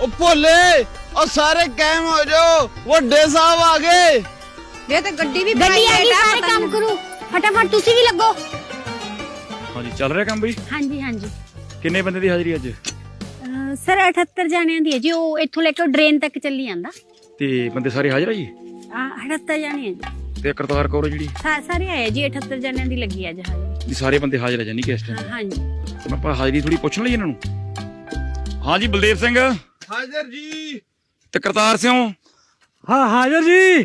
ਉਹ ਭੋਲੇ ਉਹ ਸਾਰੇ ਕਾਇਮ ਹੋ ਜਾਓ ਵੱਡੇ ਸਾਹਿਬ ਆ ਗਏ। ਇਹ ਤੇ ਗੱਡੀ ਵੀ ਗੱਡੀ ਆ ਗਈ private ਸਾਰੇ ਪਤਾ ਕੰਮ। ਕਰੂ। ਫਟਾਫਟ ਤੁਸੀਂ ਵੀ ਲੱਗੋ। ਹਾਂਜੀ ਚੱਲ ਰਿਹਾ ਕੰਮ ਬਈ? ਹਾਂਜੀ ਹਾਂਜੀ। ਕਿੰਨੇ ਬੰਦੇ ਦੀ ਹਾਜ਼ਰੀ ਅੱਜ? ਅਹ ਸਰ 78 ਜਾਣਿਆਂ ਦੀ ਹੈ ਜੀ ਉਹ ਇੱਥੋਂ ਲੈ ਕੇ ਡਰੇਨ ਤੱਕ ਚੱਲੀ ਜਾਂਦਾ। ਤੇ ਬੰਦੇ ਸਾਰੇ ਹਾਜ਼ਰ ਆ ਜੀ? ਆ 78 ਜਾਣੇ ਹੈ ਜੀ। ਤੇ ਕਰਤਾਰ ਕੌਰ ਜਿਹੜੀ? ਸਾ- ਸਾਰੇ ਆਏ ਜੀ 78 ਜਾਣਿਆਂ ਦੀ ਲੱਗੀ ਅੱਜ ਹਾਜ਼ਰੀ। ਵੀ ਸਾਰੇ ਬੰਦੇ ਹਾਜ਼ਰ ਆ ਜਾਨੀ ਕਿ ਇਸ ਟਾਈਮ ਹਾਂਜੀ। ਮੈਂ ਆਪਾਂ ਹਾਜ਼ਰੀ ਥੋੜੀ ਪੁੱਛ ਲਈ ਇਹਨਾਂ ਨੂੰ। ਹਾਂਜੀ ਬਲਦੇਵ ਸਿੰਘ। ਹਾਜ਼ਰ ਜੀ। ਤੇ ਕਰਤਾਰ ਸਿੰਘ ਹਾਂ ਹਾਜ਼ਰ ਜੀ।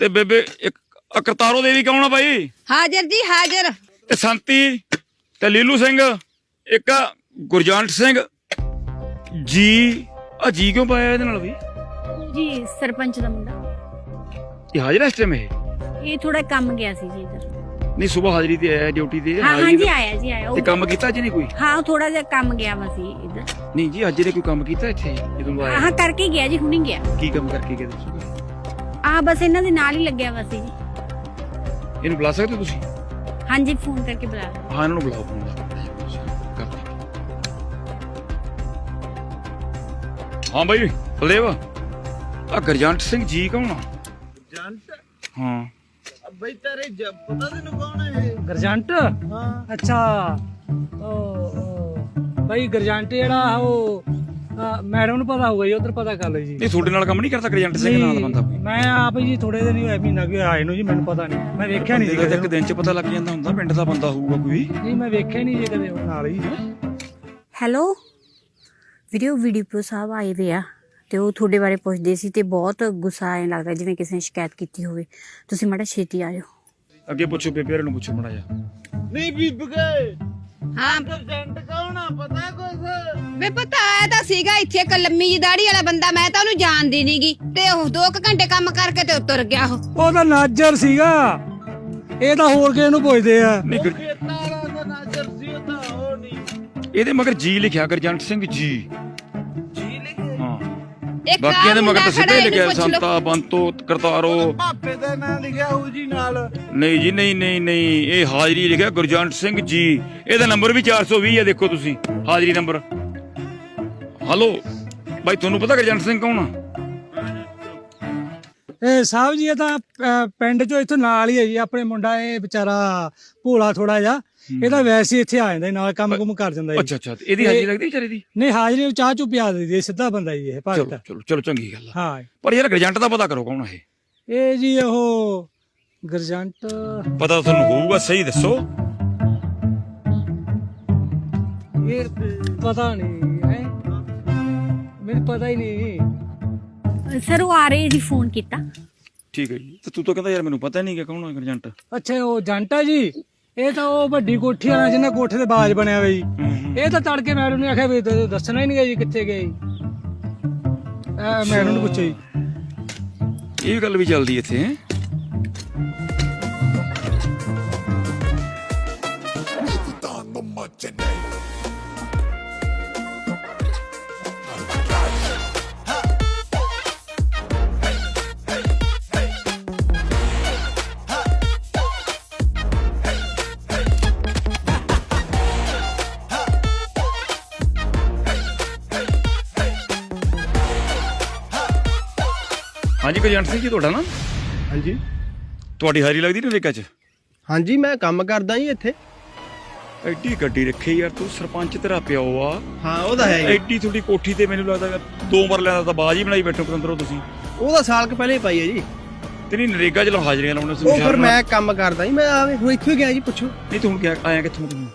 ਤੇ ਬੇਬੇ ਇੱਕ ਕਰਤਾਰੋ ਦੇਵੀ ਕੌਣ ਆ ਬਾਈ? ਹਾਜ਼ਰ ਜੀ ਹਾਜ਼ਰ। ਤੇ ਸੰਤੀ ਤੇ ਲੀਲੂ ਸਿੰਘ ਇੱਕ ਆ ਗੁਰਜੰਟ ਸਿੰਘ। ਜੀ ਆ ਜੀ ਕਿਉਂ ਪਾਇਆ ਇਹਦੇ ਨਾਲ ਵੀ ਜੀ ਸਰਪੰਚ ਦਾ ਮੁੰਡਾ। ਇਹ ਹਾਜ਼ਰ ਹੈ ਇਸ ਟਾਈਮ ਇਹ? ਇਹ ਥੋੜਾ ਕੰਮ ਗਿਆ ਸੀ ਜੀ ਇਧਰ। ਨਹੀਂ ਸਵੇਰ ਹਾਜ਼ਰੀ ਤੇ ਆਇਆ ਡਿਊਟੀ ਤੇ ਹਾਂ ਹਾਂਜੀ ਤੇ- ਆਇਆ ਜੀ ਆਇਆ। ਤੇ ਕੰਮ ਕੀਤਾ ਜੀ ਨਹੀਂ ਕੋਈ? ਹਾਂ ਥੋੜਾ ਜਿਹਾ ਕੰਮ ਗਿਆ ਵਾ ਸੀ ਇਧਰ। ਨਹੀਂ ਜੀ ਅੱਜ ਨੇ ਕੋਈ ਕੰਮ ਕੀਤਾ ਇੱਥੇ ਜਦੋਂ ਆਇਆ? ਹਾਂ ਕਰਕੇ ਗਿਆ ਜੀ ਹੁਣੀ ਗਿਆ। ਕੀ ਕੰਮ ਕਰਕੇ ਗਏ ਦੱਸੋਗੇ ਆ ਬਸ ਇਹਨਾਂ ਦੇ ਨਾਲ ਹੀ ਲੱਗਿਆ ਵਾ ਸੀ ਜੀ। ਇਹਨੂੰ ਬੁਲਾ ਸਕਦੇ ਹੋ ਤੁਸੀਂ? ਹਾਂਜੀ ਫੋਨ ਕਰਕੇ ਬੁਲਾ ਲਿਆ ਹਾਂ ਇਹਨਾਂ ਨੂੰ ਬੁਲਾਓ ਫੋਨ ਹਾਂ ਬਾਈ ਬਲਦੇਵ ਆ ਗਰਜੰਟ ਸਿੰਘ ਜੀ ਕੌਣ ਆ? ਜੰਟ ਹਾਂ। ਬਈ ਤੇਰੇ ਜ- ਪਤਾ ਤੈਨੂੰ ਕੌਣ ਹੈ ਇਹ? ਗਰਜੰਟ? ਹਾਂ। ਅੱਛਾ। ਉਹ ਬਈ ਗਰਜੰਟ ਜਿਹੜਾ ਉਹ ਅ, ਮੈਡਮ ਨੂੰ ਪਤਾ ਹੋਊਗਾ ਜੀ ਉਧਰ ਪਤਾ ਕਰ ਲਓ ਜੀ। ਨਹੀਂ ਤੁਹਾਡੇ ਨਾਲ ਕੰਮ ਨਹੀਂ ਕਰਦਾ ਗਰਜੰਟ ਸਿੰਘ ਨਾਂ ਦਾ ਬੰਦਾ ਕੋਈ? ਮੈਂ ਆਪ ਜੀ ਥੋੜੇ ਦਿਨ ਹੀ ਹੋਏ ਮਹੀਨਾ ਕਿ ਆਏ ਨੂੰ ਜੀ ਮੈਨੂੰ ਪਤਾ ਨਹੀਂ। ਮੈਂ ਵੇਖਿਆ ਨਹੀਂ ਜੀ ਬੰਦੇ ਦਾ ਕਦੇ ਇੱਕ ਦਿਨ ਚ ਪਤਾ ਲੱਗ ਜਾਂਦਾ ਹੁੰਦਾ ਪਿੰਡ ਦਾ ਬੰਦਾ ਹੋਊਗਾ ਕੋਈ। ਨਹੀਂ ਮੈਂ ਵੇਖਿਆ ਨਹੀਂ ਜੀ ਕਦੇ ਉਹ ਨਾਲ ਹੀ। ਹੈਲੋ? ਵੀਡੀਓ ਵੀਡੀਓ ਸਾਹਿਬ ਆਏ ਵੇ ਆ। ਤੇ ਉਹ ਤੁਹਾਡੇ ਬਾਰੇ ਪੁੱਛਦੇ ਸੀ ਤੇ ਬਹੁਤ ਗੁੱਸਾ ਆਇਆ ਲੱਗਦਾ ਜਿਵੇਂ ਕਿਸੇ ਨੇ ਸ਼ਿਕਾਇਤ ਕੀਤੀ ਹੋਵੇ। ਤੁਸੀਂ ਮਾੜਾ ਛੇਤੀ ਆ ਜਾਓ। ਅੱਗੇ ਪੁੱਛੋ ਬੇਬੇ ਨੂੰ ਪੁੱਛੋ ਮੜਾ ਜਾ ਨਹੀਂ ਬੀਬਗੇ ਹਾਂ। ਜੰਟ ਕੌਣ ਆ? ਪਤਾ ਕੁਛ? ਵੇ ਪਤਾ ਆਇਆ ਤਾਂ ਸੀਗਾ ਇੱਥੇ ਇੱਕ ਲੰਮੀ ਜੀ ਦਾੜੀ ਵਾਲਾ ਬੰਦਾ ਮੈਂ ਤਾਂ ਉਹਨੂੰ ਜਾਣਦੀ ਨਹੀਂਗੀ ਤੇ ਉਹ 2 ਘੰਟੇ ਕੰਮ ਕਰਕੇ ਤੇ ਉਤਰ ਗਿਆ ਉਹ। ਉਹ ਤਾਂ ਨਾਜਰ ਸੀਗਾ। ਇਹ ਤਾਂ ਹੋਰ ਕਿਸੇ ਨੂੰ ਪੁੱਛਦੇ ਆ। ਨਹੀਂ ਗੁਰ- ਦਾ ਨਾਜ਼ਰ ਸੀ ਉਹ ਤਾਂ ਉਹ ਨਹੀਂ ਇਹਦੇ ਮਗਰ ਜੀ ਲਿਖਿਆ ਗਰਜੰਟ ਸਿੰਘ ਜੀ। ਇੱਕ ਬਾਕੀਆਂ ਦੇ ਮਗਰ ਤਾਂ ਸਿੱਧਾ ਹੀ। ਸੰਤਾ ਬੰਤੋ ਕਰਤਾਰੋ। ਭਾਪੇ ਦਾ ਨਾਂ ਲਿਖਿਆ ਹੋਊ ਜੀ ਨਾਲ। ਨਹੀਂ ਜੀ ਨਹੀਂ ਨਹੀਂ ਨਹੀਂ। ਇਹ ਹਾਜ਼ਰੀ ਲਿਖਿਆ ਗੁਰਜੰਟ ਸਿੰਘ ਜੀ। ਇਹਦਾ ਨੰਬਰ ਵੀ 420 ਹੈ ਦੇਖੋ ਤੁਸੀਂ। ਹਾਜ਼ਰੀ ਨੰਬਰ। ਹਲੋ ਬਾਈ ਤੁਹਾਨੂੰ ਪਤਾ ਗੁਰਜੰਟ ਸਿੰਘ ਕੌਣ ਆ? ਇਹ ਸਾਹਿਬ ਜੀ ਇਹ ਤਾਂ ਪਿੰਡ ਚੋਂ ਇੱਥੋਂ ਨਾਲ ਹੀ ਹੈ ਜੀ। ਆਪਣੇ ਮੁੰਡਾ ਇਹ ਵਿਚਾਰਾ ਭੋਲਾ ਥੋੜਾ ਜਿਹਾ। ਇਹ ਤਾਂ ਵੈਸੇ ਹੀ ਇੱਥੇ ਆ ਜਾਂਦਾ ਜੀ, ਨਾਲ ਕੰਮ ਕੁਮ ਕਰ ਜਾਂਦਾ ਜੀ। ਅੱਛਾ ਅੱਛਾ। ਤੇ ਇਹਦੀ ਹਾਜ਼ਰੀ ਲੱਗਦੀ ਵਿਚਾਰੇ ਦੀ? ਨਹੀਂ ਹਾਜ਼ਰੀ ਨੂੰ ਚਾਹ ਚੁ ਪਿਆ ਦੇ ਦੇ ਸਿੱਧਾ ਬੰਦਾ ਜੀ ਇਹ ਚਲੋ ਭਗਤ ਚਲੋ ਚਲੋ ਚੰਗੀ ਗੱਲ ਆ। ਹਾਂ। ਪਰ ਯਾਰ ਗਰਜੰਟ ਦਾ ਪਤਾ ਕਰੋ ਕੌਣ ਆ ਇਹ। ਇਹ ਜੀ ਉਹ ਗਰਜੰਟ। ਪਤਾ ਤੁਹਾਨੂੰ ਹੋਊਗਾ ਸਹੀ ਦੱਸੋ। ਇਹ ਪਤਾ ਨਹੀਂ ਹੈ। ਮੈਨੂੰ ਪਤਾ ਹੀ ਨਹੀਂ। ਸਰ ਉਹ ਆ ਰਹੇ ਜੀ ਫੋਨ ਕੀਤਾ। ਠੀਕ ਹੈ ਜੀ। ਤੇ ਤੂੰ ਤਾਂ ਕਹਿੰਦਾ ਯਾਰ ਮੈਨੂੰ ਪਤਾ ਨਹੀਂ ਕਿ ਕੌਣ ਆ ਗਰਜੰਟ ਅੱਛਾ ਉਹ ਜੰਟਾ ਜੀ? ਇਹ ਤਾਂ ਉਹ ਵੱਡੀ ਕੋਠੀ ਵਾਲਾ ਜਿਹਨਾਂ ਕੋਠੇ ਤੇ ਬਾਜ ਬਣਿਆ ਹੋਇਆ ਜੀ। ਇਹ ਤਾਂ ਤੜਕੇ ਮੈਡਮ ਨੇ ਆਖਿਆ ਵੀ ਦ- ਦੱਸਣਾ ਹੀ ਨਹੀਂ ਜੀ ਕਿੱਥੇ ਗਏ ਜੀ। ਐ ਮੈਡਮ ਨੂੰ ਪੁੱਛੋ ਜੀ। ਇਹ ਵੀ ਗੱਲ ਵੀ ਚੱਲਦੀ ਇੱਥੇ। ਹੈਂ? ਹਾਂਜੀ ਗਰਜੰਟ ਸਿੰਘ ਜੀ ਤੁਹਾਡਾ ਨਾ? ਹਾਂਜੀ। ਤੁਹਾਡੀ ਹਾਜ਼ਰੀ ਲੱਗਦੀ ਨਰੇਗਾ 'ਚ? ਹਾਂਜੀ ਮੈਂ ਕੰਮ ਕਰਦਾ ਜੀ ਇੱਥੇ। ਐਡੀ ਗੱਡੀ ਰੱਖੀ ਯਾਰ ਤੂੰ ਸਰਪੰਚ ਤੇਰਾ ਪਿਓ ਆ। ਹਾਂ ਉਹਦਾ ਹੈ ਜੀ। ਐਡੀ ਤੁਹਾਡੀ ਕੋਠੀ ਤੇ ਮੈਨੂੰ ਲੱਗਦਾ ਯਾਰ ਦੋ ਮਰਲਿਆਂ ਦਾ ਤਾਂ ਬਾਜ ਹੀ ਬਣਾਈ ਬੈਠੋ ਪਤੰਦਰੋ ਤੁਸੀਂ। ਉਹਦਾ ਸਾਲ ਕ ਪਹਿਲੇ ਪਾਈ ਹੈ ਜੀ। ਤੇ ਨਹੀਂ ਨਰੇਗਾ 'ਚ ਲਓ ਹਾਜ਼ਰੀਆਂ ਲਾਉਣੇ ਸੀ ਉਹ ਫਿਰ ਮੈਂ ਕੰਮ ਕਰਦਾ ਜੀ ਮੈਂ ਆਵੇ ਹੁਣ ਇੱਥੇ ਗਿਆ ਜੀ ਪੁੱਛੋ। ਨਹੀਂ ਤੂੰ ਹੁਣ ਕਿਹਾ ਆਇਆ ਕਿੱਥੋਂ ਤੂੰ?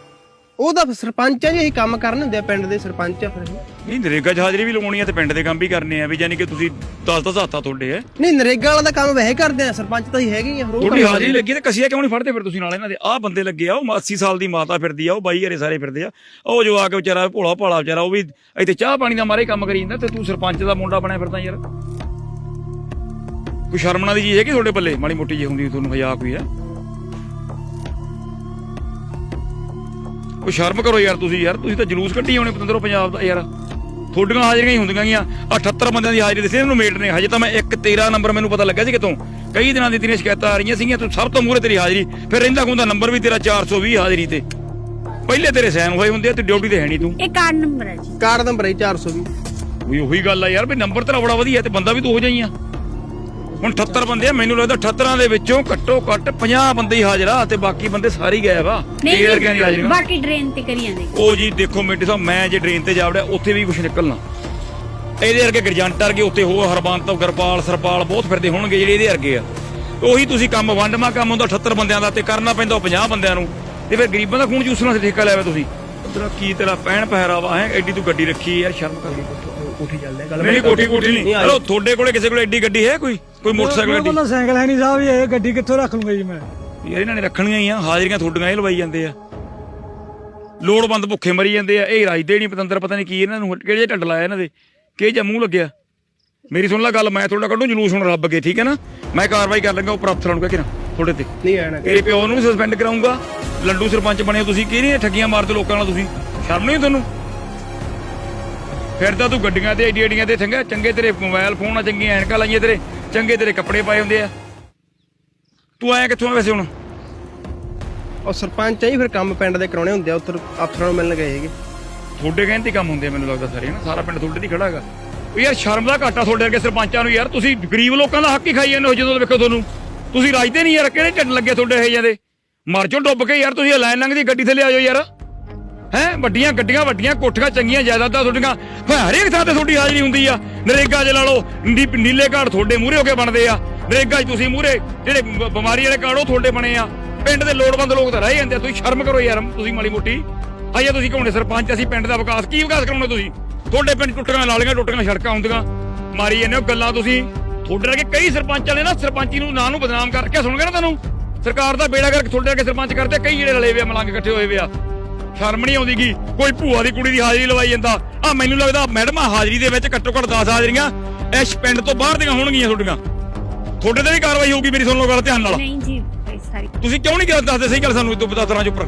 ਉਹਦਾ ਸਰਪੰਚ ਆ ਜੀ ਅਸੀਂ ਕੰਮ ਕਰਨ ਹੁੰਦੇ ਆ ਪਿੰਡ ਦੇ ਸਰਪੰਚ ਆ ਫਿਰ ਅਸੀਂ। ਨਹੀਂ ਨਰੇਗਾ 'ਚ ਹਾਜ਼ਰੀ ਵੀ ਲਵਾਉਣੀ ਆ ਤੇ ਪਿੰਡ ਦੇ ਕੰਮ ਵੀ ਕਰਨੇ ਆ ਵੀ ਯਾਨੀ ਕਿ ਤੁਸੀਂ 10 10 ਹੱਥਾਂ ਤੁਹਾਡੇ ਐ ਨਹੀਂ ਨਰੇਗਾ ਵਾਲਾ ਦਾ ਕੰਮ ਵੈਸੇ ਕਰਦੇ ਆ ਸਰਪੰਚ ਤਾਂ ਹੀ ਹੈਗੇ ਹੀ ਆ ਉਹ ਤੁਹਾਡੀ ਹਾਜ਼ਰੀ ਲੱਗੀ ਤੇ ਕਸੀਆ ਕਿਉਂ ਨਹੀਂ ਫੜਦੇ ਫਿਰ ਤੁਸੀਂ ਨਾਲ ਇਹਨਾਂ ਦੇ? ਆਹ ਬੰਦੇ ਲੱਗੇ ਆ ਉਹ 80 ਸਾਲ ਦੀ ਮਾਤਾ ਫਿਰਦੀ ਆ ਉਹ ਬਾਈ ਘਰੇ ਸਾਰੇ ਫਿਰਦੇ ਆ। ਉਹ ਜੋ ਆ ਕੇ ਵਿਚਾਰਾ ਭੋਲਾ ਭਾਲਾ ਵਿਚਾਰਾ ਉਹ ਵੀ ਇੱਥੇ ਚਾਹ ਪਾਣੀ ਦਾ ਮਾਰੇ ਹੀ ਕੰਮ ਕਰੀ ਜਾਂਦਾ ਤੇ ਤੂੰ ਸਰਪੰਚ ਦਾ ਮੁੰਡਾ ਬਣਿਆ ਫਿਰਦਾ ਯਾਰ। ਕੋਈ ਸ਼ਰਮ ਨਾ ਦੀ ਚੀਜ਼ ਹੈ ਕਿ ਤੁਹਾਡੇ ਬੱਲੇ ਮਾੜੀ ਮੋਟੀ ਜਿਹੀ ਹੁੰਦੀ ਤੁਹਾਨੂੰ ਹਜ਼ਾਕ ਵੀ ਆ ਕੋਈ ਸ਼ਰਮ ਕਰੋ ਯਾਰ ਤੁਸੀਂ ਯਾਰ ਤੁਸੀਂ ਤਾਂ ਜਲੂਸ ਕੱਢੀ ਆਉਣੇ ਪਤੰਦਰੋਂ ਪੰਜਾਬ ਦਾ ਯਾਰ। ਤੁਹਾਡੀਆਂ ਹਾਜ਼ਰੀਆਂ ਹੀ ਹੁੰਦੀਆਂ ਗੀਆਂ 78 ਬੰਦਿਆਂ ਦੀ ਹਾਜ਼ਰੀ ਦੱਸੀ ਇਹਨੂੰ ਮੇਟ ਨੇ। ਹਜੇ ਤਾਂ ਮੈਂ ਇੱਕ 13 ਨੰਬਰ ਮੈਨੂੰ ਪਤਾ ਲੱਗਾ ਸੀ ਕਿਤੋਂ ਕਈ ਦਿਨਾਂ ਦੀ ਤੇਰੀਆਂ ਸ਼ਿਕਾਇਤਾਂ ਆ ਰਹੀਆਂ ਸੀਗੀਆਂ ਤੂੰ ਸਭ ਤੋਂ ਮੂਹਰੇ ਤੇਰੀ ਹਾਜ਼ਰੀ ਫਿਰ ਰਹਿੰਦਾ ਖੁੰਦਾ ਨੰਬਰ ਵੀ ਤੇਰਾ 420 ਹਾਜ਼ਰੀ ਤੇ। ਪਹਿਲੇ ਤੇਰੇ ਸਾਈਨ ਹੋਏ ਹੁੰਦੇ ਤੇ ਡਿਊਟੀ ਤੇ ਹੈ ਨਹੀਂ ਤੂੰ। ਇਹ ਕਾਰਡ ਨੰਬਰ ਹੈ ਜੀ। ਕਾਰਡ ਨੰਬਰ ਹੈ ਜੀ 420 ਵੀ ਉਹੀ ਗੱਲ ਆ ਯਾਰ ਵੀ ਨੰਬਰ ਤੇਰਾ ਬੜਾ ਵਧੀਆ ਤੇ ਬੰਦਾ ਵੀ ਤੂੰ ਹੋ ਜਾਈ ਆ। ਹੁਣ 78 ਬੰਦੇ ਆ ਮੈਨੂੰ ਲੱਗਦਾ 78 ਦੇ ਵਿੱਚੋਂ ਘੱਟੋ ਘੱਟ 50 ਬੰਦੇ ਹੀ ਹਾਜ਼ਰ ਆ ਤੇ ਬਾਕੀ ਬੰਦੇ ਸਾਰੇ ਹੀ ਵਾ ਨਹੀਂ ਕਲੀਅਰ ਕਿਉਂ ਨਹੀਂ ਹਾਜ਼ਰ ਬਾਕੀ ਡਰੇਨ ਤੇ ਕਰੀ ਜਾਂਦੇ। ਉਹ ਜੀ ਦੇਖੋ ਮਿੰਟੇ ਸਾਹਿਬ ਮੈਂ ਜੇ ਡਰੇਨ ਤੇ ਜਾ ਵੜਿਆ ਉੱਥੇ ਵੀ ਕੁਝ ਨਿਕਲਣਾ। ਇਹਦੇ ਵਰਗੇ ਗਰਜੰਟ ਵਰਗੇ ਉੱਤੇ ਹੋ ਹਰਬੰਤ ਗਰਪਾਲ ਸਰਪਾਲ ਬਹੁਤ ਫਿਰਦੇ ਹੋਣਗੇ ਜਿਹੜੇ ਇਹਦੇ ਵਰਗੇ ਆ। ਉਹੀ ਤੁਸੀਂ ਕੰਮ ਵੰਡਮਾ ਕੰਮ ਹੁੰਦਾ 78 ਬੰਦਿਆਂ ਦਾ ਤੇ ਕਰਨਾ ਪੈਂਦਾ ਉਹ 50 ਬੰਦਿਆਂ ਨੂੰ। ਤੇ ਫਿਰ ਗਰੀਬਾਂ ਦਾ ਖੂਨ ਚੂਸਣਾ ਠੇਕਾ ਲਿਆ ਵਾ ਤੁਸੀਂ। ਤੇਰਾ ਕੀ ਤੇਰਾ ਪੈਣ ਪਹਿਰਾਵਾ ਹੈ ਐਡੀ ਤੂੰ ਗੱਡੀ ਰੱਖੀ ਯਾਰ ਸ਼ਰਮ ਕਰ ਕੋਠੀ ਚੱਲਦੇ ਗੱਲ ਨਹੀਂ ਕੋਠੀ ਕੋਠੀ ਨਹੀਂ। ਹਲੋ ਤੁਹਾਡੇ ਕੋਲੇ ਕਿਸੇ ਕੋਲੇ ਐਡੀ ਗੱਡੀ ਹੈ ਕੋਈ? ਕੋਈ ਮੋਟਰਸਾਈਕਲ ਗੱਡੀ? ਕੋਲ ਸਾਈਕਲ ਹੈ ਨਹੀਂ ਸਾਹਿਬ ਇਹ ਗੱਡੀ ਕਿੱਥੋਂ ਰੱਖ ਲੂੰਗਾ ਜੀ ਮੈਂ? ਯਾਰ ਇਹਨਾਂ ਨੇ ਰੱਖਣੀਆਂ ਹੀ ਆ ਹਾਜ਼ਰੀਆਂ ਤੁਹਾਡੀਆਂ ਹੀ ਲਵਾਈ ਜਾਂਦੇ ਆ। ਲੋੜਵੰਦ ਭੁੱਖੇ ਮਰੀ ਜਾਂਦੇ ਆ ਇਹ ਰਾਜਦੇ ਨਹੀਂ ਪਤੰਦਰ ਪਤਾ ਨਹੀਂ ਕੀ ਇਹਨਾਂ ਨੂੰ ਕਿਹੜੇ ਢੱਡ ਲਾਇਆ ਇਹਨਾਂ ਦੇ ਕਿਹ ਜਿਹਾ ਮੂੰਹ ਲੱਗਿਆ। ਮੇਰੀ ਸੁਣ ਲੈ ਗੱਲ ਮੈਂ ਤੁਹਾਡਾ ਕੱਢੂ ਜਲੂਸ ਹੁਣ ਰੱਬ ਅੱਗੇ ਠੀਕ ਹੈ ਨਾ? ਮੈਂ ਕਾਰਵਾਈ ਕਰ ਲਾਂਗਾ ਉੱਪਰ ਅਫਸਰਾਂ ਨੂੰ ਕਹਿ ਕੇ ਨਾ ਤੁਹਾਡੇ ਤੇ। ਨਹੀਂ ਆਣਾ ਤੇਰੇ ਪਿਓ ਨੂੰ ਵੀ ਸਸਪੈਂਡ ਕਰਾਉਂਗਾ ਲੰਡੂ ਸਰਪੰਚ ਬਣੇ ਹੋ ਤੁਸੀਂ ਕਿਹੜੀਆਂ ਠੱਗੀਆਂ ਮਾਰਦੇ ਲੋਕਾਂ ਨਾਲ ਤੁਸੀਂ? ਸ਼ਰਮ ਨਹੀਂ ਤੁਹਾਨੂੰ? ਫਿਰ ਤਾਂ ਤੂੰ ਗੱਡੀਆਂ ਤੇ ਏਡੀ ਏਡੀਆਂ ਤੇ ਚੰਗਾ ਚੰਗੇ ਤੇਰੇ ਮੋਬਾਈਲ ਫੋਨ ਆ ਚੰਗੀਆਂ ਐਨਕਾਂ ਲਾਈਆਂ ਤੇਰੇ ਚੰਗੇ ਤੇਰੇ ਕੱਪੜੇ ਪਾਏ ਹੁੰਦੇ ਆ। ਤੂੰ ਆਇਆ ਕਿੱਥੋਂ ਆ ਵੈਸੇ ਹੁਣ? ਉਹ ਸਰਪੰਚ ਆ ਜੀ ਫਿਰ ਕੰਮ ਪਿੰਡ ਦੇ ਕਰਾਉਣੇ ਹੁੰਦੇ ਆ ਉੱਧਰ ਅਫਸਰਾਂ ਨੂੰ ਮਿਲਣ ਗਏ ਹੈਗੇ ਤੁਹਾਡੇ ਕਹਿੰਦੇ ਕੰਮ ਹੁੰਦੇ ਆ ਮੈਨੂੰ ਲੱਗਦਾ ਸਾਰੇ ਨਾ ਸਾਰਾ ਪਿੰਡ ਤੁਹਾਡੇ ਦੀ ਖੜਾ ਹੈਗਾ। ਉਹ ਯਾਰ ਸ਼ਰਮ ਦਾ ਘਾਟਾ ਤੁਹਾਡੇ ਵਰਗੇ ਸਰਪੰਚਾਂ ਨੂੰ ਯਾਰ ਤੁਸੀਂ ਗਰੀਬ ਲੋਕਾਂ ਦਾ ਹੱਕ ਹੀ ਖਾਈ ਜਾਂਦੇ ਹੋ ਜਦੋਂ ਵੇਖੋ ਤੁਹਾਨੂੰ। ਤੁਸੀਂ ਰਾਜਦੇ ਨਹੀਂ ਯਾਰ ਕਿਹੜੇ ਢਿੱਡ ਲੱਗੇ ਤੁਹਾਡੇ ਇਹ ਜਾਂਦੇ ਮਰ ਜਾਓ ਡੁੱਬ ਕੇ ਯਾਰ ਤੁਸੀਂ ਲਾਈਨ ਲੰਘਦੀ ਗੱਡੀ ਥੱਲੇ ਆ ਜਾਓ ਯਾਰ। ਹੈ? ਵੱਡੀਆਂ ਗੱਡੀਆਂ, ਵੱਡੀਆਂ ਕੋਠੀਆਂ, ਚੰਗੀਆਂ ਜਾਇਦਾਦਾਂ ਤੁਹਾਡੀਆਂ। ਹਰੇਕ ਥਾਂ ਤੇ ਤੁਹਾਡੀ ਹਾਜ਼ਰੀ ਹੁੰਦੀ ਆ। ਨਰੇਗਾ 'ਚ ਲਾ ਲਓ, ਨੀ- ਨੀਲੇ ਕਾਰਡ ਤੁਹਾਡੇ ਮੂਹਰੇ ਹੋ ਕੇ ਬਣਦੇ ਆ। ਨਰੇਗਾ 'ਚ ਤੁਸੀਂ ਮੂਹਰੇ ਜਿਹੜੇ ਬ- ਬਿਮਾਰੀ ਵਾਲੇ ਕਾਰਡ ਉਹ ਤੁਹਾਡੇ ਬਣੇ ਆ। ਪਿੰਡ ਦੇ ਲੋੜਵੰਦ ਲੋਕ ਤਾਂ ਰਹਿ ਜਾਂਦੇ ਆ। ਤੁਸੀਂ ਸ਼ਰਮ ਕਰੋ ਯਾਰ, ਤੁਸੀਂ ਮਾੜੀ ਮੋਟੀ। ਆਇਆ ਤੁਸੀਂ ਕਹੋਣੇ ਸਰਪੰਚ, ਅਸੀਂ ਪਿੰਡ ਦਾ ਵਿਕਾਸ। ਕੀ ਵਿਕਾਸ ਕਰਾਉਣੇ ਤੁਸੀਂ? ਤੁਹਾਡੇ ਪਿੰਡ ਟੁੱਟੀਆਂ ਨਾਲੀਆਂ ਟੁੱਟੀਆਂ, ਸੜਕਾਂ ਹੁੰਦੀਆਂ। ਮਾਰੀ ਜਾਂਦੇ ਹੋ ਗੱਲਾਂ ਤੁਸੀਂ। ਤੁਹਾਡੇ ਵਰਗੇ ਕਈ ਸਰਪੰਚਾਂ ਨੇ ਨਾ, ਸਰਪੰਚੀ ਨੂੰ ਨਾਂ ਨੂੰ ਬਦਨਾਮ ਕਰਕੇ ਸੁਣ ਗਏ ਨਾ ਤੁਹਾਨੂੰ ਸਰਕਾਰ ਦਾ ਬੇੜਾ ਕਰਕੇ ਤੁਹਾਡੇ ਵਰਗੇ ਸਰਪੰਚ ਕਰਦੇ ਕਈ ਜਿਹੜੇ ਰਲੇ ਵੇ ਆ, ਮਲੰਗ ਇਕੱਠੇ ਹੋਏ ਵੇ ਆ। ਸ਼ਰਮ ਨਹੀਂ ਆਉਂਦੀਗੀ। ਕੋਈ ਭੂਆ ਦੀ ਕੁੜੀ ਦੀ ਹਾਜ਼ਰੀ ਲਵਾਈ ਜਾਂਦਾ। ਆ ਮੈਨੂੰ ਲੱਗਦਾ ਮੈਡਮ ਆਹ ਹਾਜ਼ਰੀ ਦੇ ਵਿੱਚ ਘੱਟੋ ਘੱਟ 10 ਹਾਜ਼ਰੀਆਂ ਇਸ ਪਿੰਡ ਤੋਂ ਬਾਹਰ ਦੀਆਂ ਹੋਣਗੀਆਂ ਤੁਹਾਡੀਆਂ। ਤੁਹਾਡੇ ਤੇ ਵੀ ਕਾਰਵਾਈ ਹੋਊਗੀ ਮੇਰੀ ਸੁਣ ਲਓ ਗੱਲ ਧਿਆਨ ਨਾਲ। ਨਹੀਂ ਜੀ ਇਹ ਸਾਰੀ ਤੁਸੀਂ ਕਿਉਂ ਨਹੀਂ ਦੱਸਦੇ? ਸਹੀ ਗੱਲ ਸਾਨੂੰ ਤੋਂ ਪਤਾ ਤਰ੍ਹਾਂ ਚੁੱਪ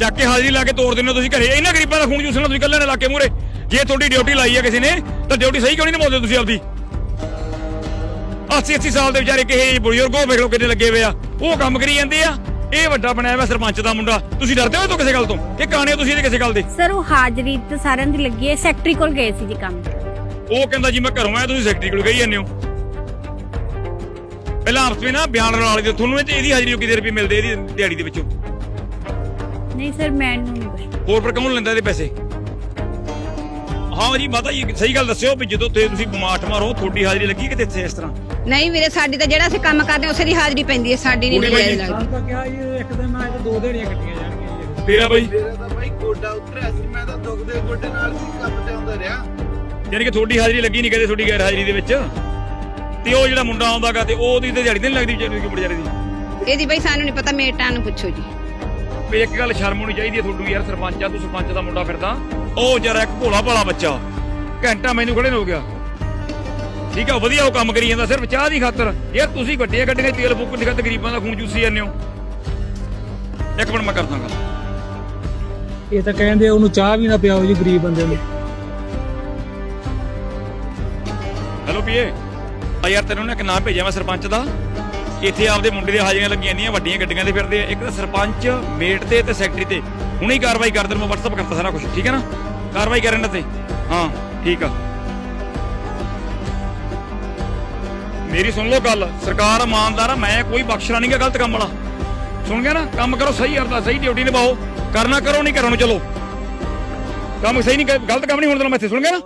ਚੱਕ ਕੇ ਹਾਜ਼ਰੀ ਲਾ ਕੇ ਤੋੜ ਦਿੰਦੇ ਹੋ ਤੁਸੀਂ ਘਰੇ। ਇਹਨਾਂ ਗਰੀਬਾਂ ਦਾ ਖੂਨ ਚੂਸਣਾ ਤੁਸੀਂ ਕੱਲੇ ਨੇ ਲਾ ਕੇ ਮੂਰੇ ਜੇ ਤੁਹਾਡੀ ਡਿਊਟੀ ਲਾਈ ਹੈ ਕਿਸੇ ਨੇ ਤਾਂ ਡਿਊਟੀ ਸਹੀ ਕਿਉਂ ਨਹੀਂ ਨਿਭਾਉਂਦੇ ਤੁਸੀਂ ਆਪਦੀ? 80 80 ਸਾਲ ਦੇ ਵਿਚਾਰੇ ਕਿਸੇ ਬਜ਼ੁਰਗ ਵੇਖ ਲਓ ਕਿੰਨੇ ਲੱਗੇ ਹੋਏ ਆ। ਉਹ ਕੰਮ ਕਰੀ ਜਾਂਦੇ ਆ। ਇਹ ਵੱਡਾ ਬਣਿਆ ਹੋਇਆ ਸਰਪੰਚ ਦਾ ਮੁੰਡਾ। ਤੁਸੀਂ ਡਰਦੇ ਹੋ ਤੋਂ ਕਿਸੇ ਗੱਲ ਤੋਂ? ਇਹ ਕਾਣੇ ਹੋ ਤੁਸੀਂ ਇਹਦੇ ਕਿਸੇ ਗੱਲ ਦੇ? ਸਰ ਉਹ ਹਾਜ਼ਰੀ ਤੇ ਸਾਰਿਆਂ ਦੀ ਲੱਗੀ ਹੈ। ਸੈਕਟਰੀ ਕੋਲ ਗਏ ਸੀ ਜੀ ਕੰਮ। ਉਹ ਕਹਿੰਦਾ ਜੀ ਮੈਂ ਘਰੋਂ ਆਇਆ ਤੁਸੀਂ ਸੈਕਟਰੀ ਕੋਲ ਗਈ ਜਾਂਦੇ ਹੋ। ਪਹਿਲਾਂ ਆਪਸ ਵਿੱਚ ਨਾ ਬਿਆਨ ਰਲਾ ਲਈ ਤੁਹਾਨੂੰ ਇਹ ਇਹਦੀ ਹਾਜ਼ਰੀ ਨੂੰ ਕਿੰਨੇ ਰੁਪਏ ਮਿਲਦੇ ਇਹਦੀ ਦਿਹਾੜੀ ਦੇ ਵਿੱਚੋਂ? ਨਹੀਂ ਸਰ ਮੈਨੂੰ ਨਹੀਂ ਕੁਛ ਹੋਰ ਪਰ ਕੌਣ ਲੈਂਦਾ ਇਹਦੇ ਪੈਸੇ? ਹਾਂ ਜੀ ਮਾਤਾ ਜੀ ਸਹੀ ਗੱਲ ਦੱਸਿਓ ਵੀ ਜਦੋਂ ਤੇ ਤੁਸੀਂ ਬਿਮਾਰ ਠਮਾਰ ਹੋ ਤੁਹਾਡੀ ਹਾਜ਼ਰੀ ਲੱਗੀ ਕਿਤੇ ਇੱਥੇ ਇਸ ਤਰ੍ਹਾਂ? ਨਹੀਂ ਵੀਰੇ ਸਾਡੀ ਤਾਂ ਜਿਹੜਾ ਅਸੀਂ ਕੰਮ ਕਰਦੇ ਹਾਂ, ਉਸੇ ਦੀ ਹਾਜ਼ਰੀ ਪੈਂਦੀ ਹੈ ਸਾਡੀ ਨਹੀਂ ਪੂਰੀ। ਲੱਗਦੀ ਤਾਂ ਕਿਹਾ ਜੀ ਇੱਕ ਦਿਨ ਮੈਂ ਤਾਂ ਦੋ ਦਿਹਾੜੀਆਂ ਕੱਟੀਆਂ ਜਾਣਗੀਆਂ ਜੀ। ਤੇਰਾ ਬਾਈ। ਮੇਰਾ ਤਾਂ ਬਾਈ ਗੋਡਾ ਉਤਰਿਆ ਸੀ ਮੈਂ ਤਾਂ ਦੁਖਦੇ ਗੋਡੇ ਨਾਲ ਸੀ ਕੰਮ ਤੇ ਆਉਂਦਾ ਰਿਹਾ। ਯਾਨੀ ਕਿ ਤੁਹਾਡੀ ਹਾਜ਼ਰੀ ਲੱਗੀ ਨਹੀਂ ਕਦੇ ਤੁਹਾਡੀ ਗੈਰ ਹਾਜ਼ਰੀ ਦੇ ਵਿੱਚ? ਤੇ ਉਹ ਜਿਹੜਾ ਮੁੰਡਾ ਆਉਂਦਾਗਾ ਤੇ ਉਹਦੀ ਤੇ ਦਿਹਾੜੀ ਤੇ ਨਹੀਂ ਲੱਗਦੀ ਵਿਚਾਰੀ ਦੀ ਵਿਚਾਰੇ ਦੀ? ਇਹਦੀ ਬਈ ਸਾਨੂੰ ਨਹੀਂ ਪਤਾ ਮੇਟਾਂ ਨੂੰ ਪੁੱਛੋ ਜੀ। ਵੀ ਇੱਕ ਗੱਲ ਸ਼ਰਮ ਹੋਣੀ ਚਾਹੀਦੀ ਹੈ ਤੁਹਾਨੂੰ ਯਾਰ ਸਰਪੰਚ ਆ ਤੂੰ ਸਰਪੰਚ ਦਾ ਮੁੰਡਾ ਫਿਰਦਾ। ਉਹ ਜਰਾ ਇੱਕ ਭੋਲਾ ਭਾਲਾ ਬੱਚਾ। ਘੰਟਾ ਮੈਨੂੰ ਖੜੇ ਨੂੰ ਹੋ ਗਿਆ। ਠੀਕ ਆ ਵਧੀਆ ਉਹ ਕੰਮ ਕਰੀ ਜਾਂਦਾ ਸਿਰਫ ਚਾਹ ਦੀ ਖਾਤਰ। ਯਾਰ ਤੁਸੀਂ ਵੱਡੀਆਂ ਗੱਡੀਆਂ ਤੇਲ ਦੀ ਖਾਤਰ ਗਰੀਬਾਂ ਦਾ ਖੂਨ ਚੂਸੀ ਜਾਂਦੇ ਹੋ। ਇੱਕ ਮਿੰਟ ਮੈਂ ਕਰਦਾ ਗੱਲ। ਇਹ ਤਾਂ ਕਹਿੰਦੇ ਉਹਨੂੰ ਚਾਹ ਵੀ ਨਾ ਪਿਆਓ ਜੀ ਗਰੀਬ ਬੰਦੇ ਨੂੰ। ਹੈਲੋ ਪੀਏ। ਆ ਯਾਰ ਤੈਨੂੰ ਨਾ ਇੱਕ ਨਾਮ ਭੇਜਿਆ ਮੈਂ ਸਰਪੰਚ ਦਾ। ਇੱਥੇ ਆਪਦੇ ਮੁੰਡੇ ਦੇ ਹਾਜ਼ਰੀਆਂ ਲੱਗੀਆਂ ਨਹੀਂ ਵੱਡੀਆਂ ਗੱਡੀਆਂ ਤੇ ਫਿਰਦੇ ਆ। ਇੱਕ ਤਾਂ ਸਰਪੰਚ ਮੇਟ ਤੇ ਤੇ ਸੈਕਟਰੀ ਤੇ। ਹੁਣੇ ਕਾਰਵਾਈ ਕਰ ਦੇਣ ਮੈਂ WhatsApp ਕਰਤਾ ਸਾਰਾ ਕੁਝ ਠੀਕ ਹੈ ਨਾ? ਕਾਰਵਾਈ ਕਰਨ ਇਹਨਾਂ ਤੇ। ਹਾਂ, ਠੀਕ ਆ। ਮੇਰੀ ਸੁਣ ਲਓ ਗੱਲ, ਸਰਕਾਰ ਇਮਾਨਦਾਰ ਆ, ਮੈਂ ਕੋਈ ਬਖਸ਼ਣਾ ਨਹੀਂਗਾ ਗਲਤ ਕੰਮ ਵਾਲਾ। ਸੁਣ ਗਿਆ ਨਾ, ਕੰਮ ਕਰੋ ਸਹੀ ਅਰਦਾ ਸਹੀ ਡਿਊਟੀ ਨਿਭਾਓ। ਕਰਨਾ ਕਰੋ, ਨਹੀਂ ਕਰੋ ਨੂੰ ਚਲੋ। ਕੰਮ ਸਹੀ ਨਹੀਂ, ਗਲਤ ਕੰਮ ਨਹੀਂ ਹੋਣ ਦੇਣਾ ਮੈਂ ਇੱਥੇ, ਸੁਣ ਗਿਆ ਨਾ?